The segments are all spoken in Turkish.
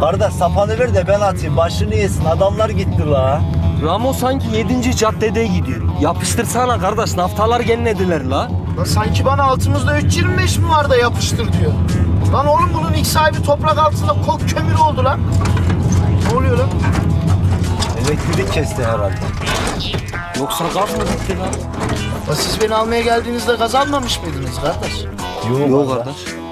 Kardeş sapanı ver de ben atayım. Başını yesin. Adamlar gitti la. Ramo sanki 7. caddede gidiyor. Yapıştırsana kardeş naftalar genlediler la. Lan sanki bana altımızda 325 mi var da yapıştır diyor. Lan oğlum bunun ilk sahibi toprak altında kok kömürü oldu lan. Ne oluyor lan? Elektrik kesti herhalde. Yoksa gaz mı bitti lan? Lan siz beni almaya geldiğinizde gaz almamış mıydınız kardeş? Yok, kardeş.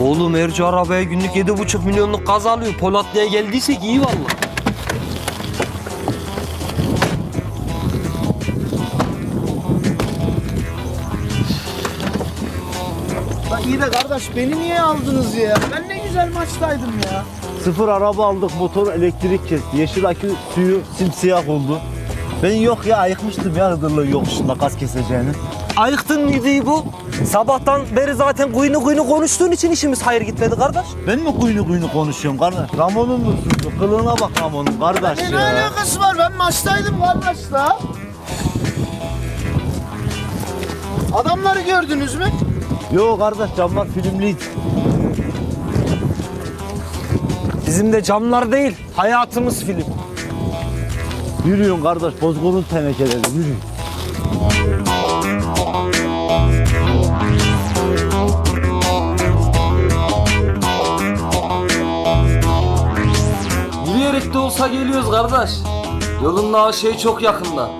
Oğlum Erci arabaya günlük 7,5 milyonluk gaz alıyor. Polatlı'ya geldiysek iyi valla. Lan iyi de kardeş beni niye aldınız ya? Ben ne güzel maçtaydım ya. Sıfır araba aldık. Motor elektrik kesti. Yeşil akü suyu simsiyah oldu. Ben yok ya ayıkmıştım ya Hıdırlı yokuşunda gaz keseceğini. Ayıktın mıydı bu? Sabahtan beri zaten kuyunu kuyunu konuştuğun için işimiz hayır gitmedi kardeş. Ben mi kuyunu kuyunu konuşuyorum kardeş? Ramon'un mu suçu? Kılığına bak Ramon'un kardeş Ne, ne ya. alakası var? Ben maçtaydım kardeş la. Adamları gördünüz mü? Yok kardeş camlar filmliydi. Bizim de camlar değil, hayatımız film. Yürüyün kardeş bozgunun tenekeleri yürüyün. Olsa geliyoruz kardeş. Yolun şey çok yakında.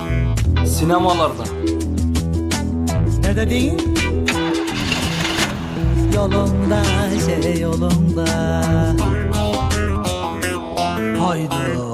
Sinemalarda. Ne dedin? Yolunda şey yolunda Haydi